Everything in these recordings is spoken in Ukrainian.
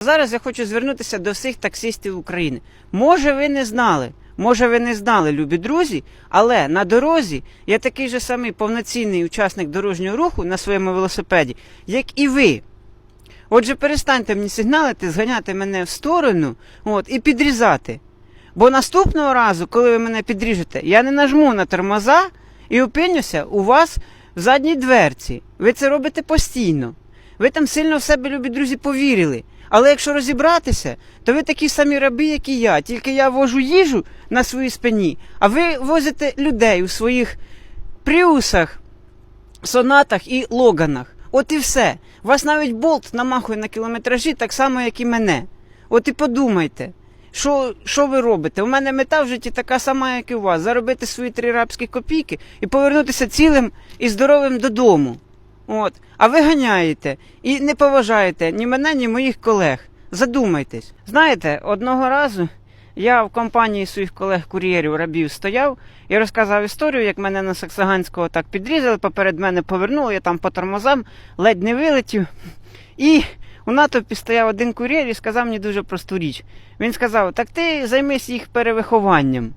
Зараз я хочу звернутися до всіх таксистів України. Може, ви не знали, може, ви не знали, любі друзі, але на дорозі я такий же самий повноцінний учасник дорожнього руху на своєму велосипеді, як і ви. Отже, перестаньте мені сигналити, зганяти мене в сторону от, і підрізати. Бо наступного разу, коли ви мене підріжете, я не нажму на тормоза і опинюся у вас в задній дверці. Ви це робите постійно. Ви там сильно в себе, любі друзі, повірили. Але якщо розібратися, то ви такі самі раби, як і я. Тільки я вожу їжу на своїй спині, а ви возите людей у своїх пріусах, сонатах і логанах. От і все. Вас навіть болт намахує на кілометражі так само, як і мене. От і подумайте, що, що ви робите? У мене мета в житті така сама, як і у вас. Заробити свої три рабські копійки і повернутися цілим і здоровим додому. От. А ви ганяєте і не поважаєте ні мене, ні моїх колег. Задумайтесь. Знаєте, одного разу я в компанії своїх колег-кур'єрів рабів стояв і розказав історію, як мене на Саксаганського так підрізали, поперед мене повернули, я там по тормозам ледь не вилетів. І у натовпі стояв один кур'єр і сказав мені дуже просту річ. Він сказав: так ти займись їх перевихованням.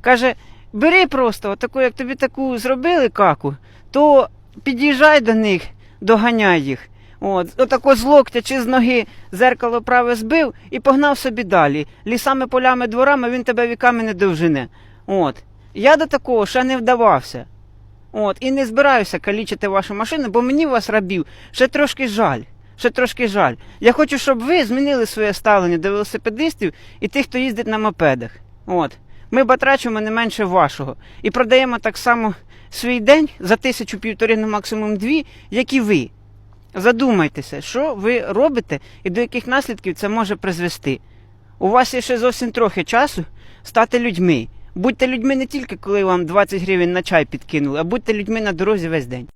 Каже, бери просто, отаку, як тобі таку зробили каку, то під'їжджай до них, доганяй їх. От, отако з локтя чи з ноги зеркало праве збив і погнав собі далі. Лісами, полями, дворами він тебе віками не довжене. От. Я до такого ще не вдавався. От, і не збираюся калічити вашу машину, бо мені вас рабів ще трошки жаль. Ще трошки жаль. Я хочу, щоб ви змінили своє ставлення до велосипедистів і тих, хто їздить на мопедах. От. Ми батрачимо не менше вашого. І продаємо так само свій день за тисячу півтори, ну максимум дві, як і ви. Задумайтеся, що ви робите і до яких наслідків це може призвести. У вас є ще зовсім трохи часу стати людьми. Будьте людьми не тільки коли вам 20 гривень на чай підкинули, а будьте людьми на дорозі весь день.